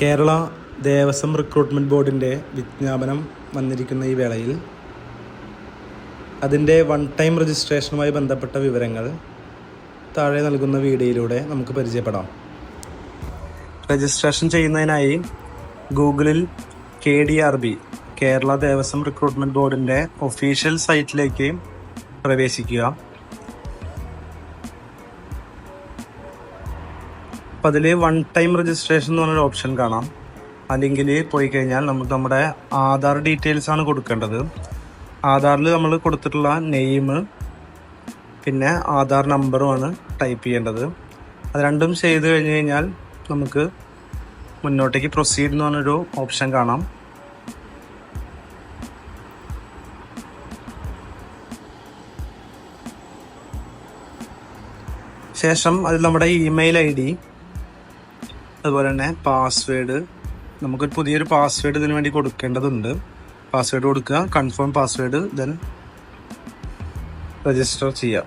Kerala Devaswom recruitment ബോർഡിന്റെ വിജ്ഞാപനം വന്നിരിക്കുന്ന ഈ വേളയിൽ അതിന്റെ വൺ ടൈം രജിസ്ട്രേഷനുമായി ബന്ധപ്പെട്ട വിവരങ്ങൾ താഴെ നൽകുന്ന വീഡിയോയിലൂടെ നമുക്ക് പരിചയപ്പെടാം. രജിസ്ട്രേഷൻ ചെയ്യുന്നതിനായി ഗൂഗിളിൽ K D R B Kerala Devaswom recruitment ബോർഡിന്റെ ഒഫീഷ്യൽ സൈറ്റിലേക്ക് പ്രവേശിക്കുക. അപ്പം അതിൽ വൺ ടൈം രജിസ്ട്രേഷൻ എന്ന് പറഞ്ഞൊരു ഓപ്ഷൻ കാണാം. അല്ലെങ്കിൽ പോയി കഴിഞ്ഞാൽ നമുക്ക് നമ്മുടെ ആധാർ ഡീറ്റെയിൽസ് ആണ് കൊടുക്കേണ്ടത്. ആധാറിൽ നമ്മൾ കൊടുത്തിട്ടുള്ള നെയിം പിന്നെ ആധാർ നമ്പറുമാണ് ടൈപ്പ് ചെയ്യേണ്ടത്. അത് രണ്ടും ചെയ്ത് കഴിഞ്ഞ് കഴിഞ്ഞാൽ നമുക്ക് മുന്നോട്ടേക്ക് പ്രൊസീഡ് എന്ന് പറഞ്ഞൊരു ഓപ്ഷൻ കാണാം. ശേഷം അതിൽ നമ്മുടെ ഇമെയിൽ ഐ ഡി അതുപോലെ തന്നെ പാസ്വേഡ് നമുക്കൊരു പുതിയൊരു പാസ്വേഡ് ഇതിന് വേണ്ടി കൊടുക്കേണ്ടതുണ്ട്. പാസ്വേഡ് കൊടുക്കുക കൺഫേം പാസ്വേഡ് ദെൻ രജിസ്റ്റർ ചെയ്യാം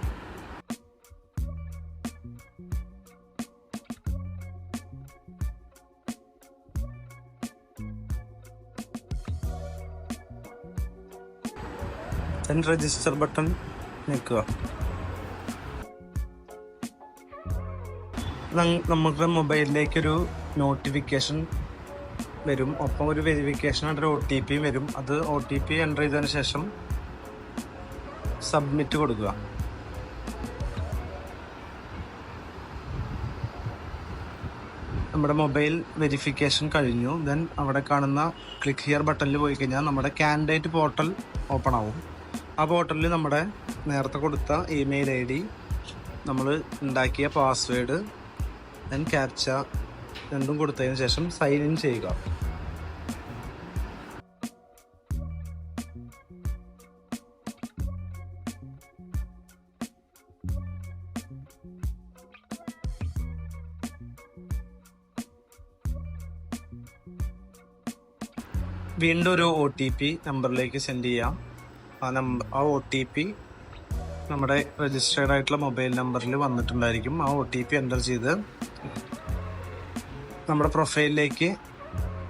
ദെൻ രജിസ്റ്റർ ബട്ടൺ ഞെക്കുക നമുക്ക് മൊബൈലിലേക്കൊരു നോട്ടിഫിക്കേഷൻ വരും. ഒപ്പം ഒരു വെരിഫിക്കേഷൻ ഒരു ഒ ടി പിയും വരും. അത് ഒ ടി പി എന്റർ ചെയ്തതിന് ശേഷം സബ്മിറ്റ് കൊടുക്കുക. നമ്മുടെ മൊബൈൽ വെരിഫിക്കേഷൻ കഴിഞ്ഞു. ദെൻ അവിടെ കാണുന്ന ക്ലിക്ക് ഹിയർ ബട്ടണിൽ പോയി കഴിഞ്ഞാൽ നമ്മുടെ കാൻഡിഡേറ്റ് പോർട്ടൽ ഓപ്പൺ ആവും. ആ പോർട്ടലിൽ നമ്മുടെ നേരത്തെ കൊടുത്ത ഇമെയിൽ ഐ ഡി നമ്മൾ ഉണ്ടാക്കിയ പാസ്വേഡ് ദെൻ ക്യാപ്ച രണ്ടും കൊടുത്തതിന് ശേഷം സൈൻ ഇൻ ചെയ്യുക. വീണ്ടും ഒരു ഒ ടി പി നമ്പറിലേക്ക് സെൻഡ് ചെയ്യാം. ആ നമ്പർ ആ ഒ ടി പി നമ്മുടെ രജിസ്റ്റേർഡ് ആയിട്ടുള്ള മൊബൈൽ നമ്പറിൽ വന്നിട്ടുണ്ടായിരിക്കും. ആ ഒ ടി പി എന്റർ ചെയ്ത് നമ്മുടെ പ്രൊഫൈലിലേക്ക്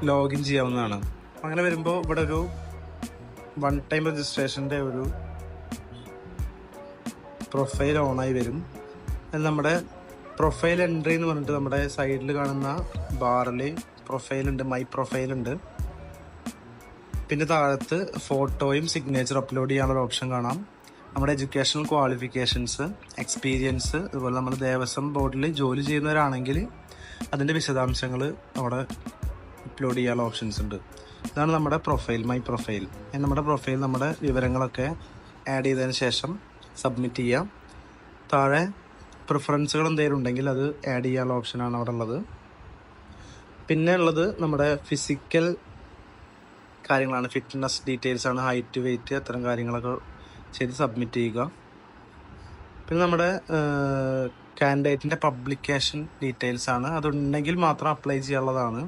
ലോഗിൻ ചെയ്യാവുന്നതാണ്. അങ്ങനെ വരുമ്പോൾ ഇവിടെ ഒരു വൺ ടൈം രജിസ്ട്രേഷന്റെ ഒരു പ്രൊഫൈൽ ഓണായി വരും. അത് നമ്മുടെ പ്രൊഫൈൽ എൻട്രി എന്ന് പറഞ്ഞിട്ട് നമ്മുടെ സൈഡിൽ കാണുന്ന ബാറിൽ പ്രൊഫൈലുണ്ട് മൈ പ്രൊഫൈലുണ്ട് പിന്നെ താഴത്ത് ഫോട്ടോയും സിഗ്നേച്ചർ അപ്ലോഡ് ചെയ്യാനുള്ള ഓപ്ഷൻ കാണാം. നമ്മുടെ എഡ്യൂക്കേഷണൽ ക്വാളിഫിക്കേഷൻസ് എക്സ്പീരിയൻസ് അതുപോലെ നമ്മൾ ദേവസ്വം ബോർഡിൽ ജോലി ചെയ്യുന്നവരാണെങ്കിൽ അതിന്റെ വിശദാംശങ്ങൾ അവിടെ അപ്ലോഡ് ചെയ്യാനുള്ള ഓപ്ഷൻസ് ഉണ്ട്. ഇതാണ് നമ്മുടെ പ്രൊഫൈൽ മൈ പ്രൊഫൈൽ നമ്മുടെ പ്രൊഫൈൽ നമ്മുടെ വിവരങ്ങളൊക്കെ ആഡ് ചെയ്തതിന് ശേഷം സബ്മിറ്റ് ചെയ്യാം. താഴെ പ്രിഫറൻസുകൾ എന്തെങ്കിലും ഉണ്ടെങ്കിൽ അത് ആഡ് ചെയ്യാനുള്ള ഓപ്ഷനാണ് അവിടെ ഉള്ളത്. പിന്നെ ഉള്ളത് നമ്മുടെ ഫിസിക്കൽ കാര്യങ്ങളാണ്. ഫിറ്റ്നസ് ഡീറ്റെയിൽസ് ആണ് ഹൈറ്റ് വെയിറ്റ് അത്തരം കാര്യങ്ങളൊക്കെ ചെയ്ത് സബ്മിറ്റ് ചെയ്യുക. പിന്നെ നമ്മുടെ കാൻഡിഡേറ്റിന്റെ പബ്ലിക്കേഷൻ ഡീറ്റെയിൽസ് ആണ്. അതുണ്ടെങ്കിൽ മാത്രം അപ്ലൈ ചെയ്യാനുള്ളതാണ്.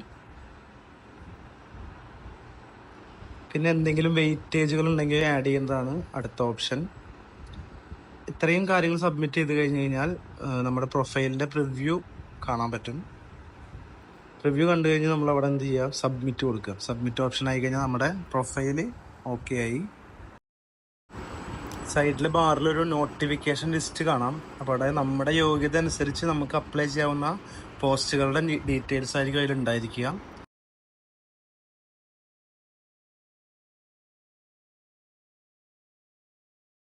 പിന്നെ എന്തെങ്കിലും വെയിറ്റേജുകൾ ഉണ്ടെങ്കിൽ ആഡ് ചെയ്യുന്നതാണ് അടുത്ത ഓപ്ഷൻ ഇത്രയും കാര്യങ്ങൾ സബ്മിറ്റ് ചെയ്ത് കഴിഞ്ഞ് കഴിഞ്ഞാൽ നമ്മുടെ പ്രൊഫൈലിന്റെ പ്രിവ്യൂ കാണാൻ പറ്റും. റിവ്യൂ കണ്ടു കഴിഞ്ഞാൽ നമ്മൾ അവിടെ എന്ത് ചെയ്യുക? സബ്മിറ്റ് കൊടുക്കുക. സബ്മിറ്റ് ഓപ്ഷൻ ആയി കഴിഞ്ഞാൽ നമ്മുടെ പ്രൊഫൈൽ ഓക്കെ ആയി. സൈഡിൽ ബാറിൽ ഒരു നോട്ടിഫിക്കേഷൻ ലിസ്റ്റ് കാണാം. അപ്പോൾ അവിടെ നമ്മുടെ യോഗ്യത അനുസരിച്ച് നമുക്ക് അപ്ലൈ ചെയ്യാവുന്ന പോസ്റ്റുകളുടെ ഡീറ്റെയിൽസ് ആയിരിക്കും അതിൽ ഉണ്ടായിരിക്കുക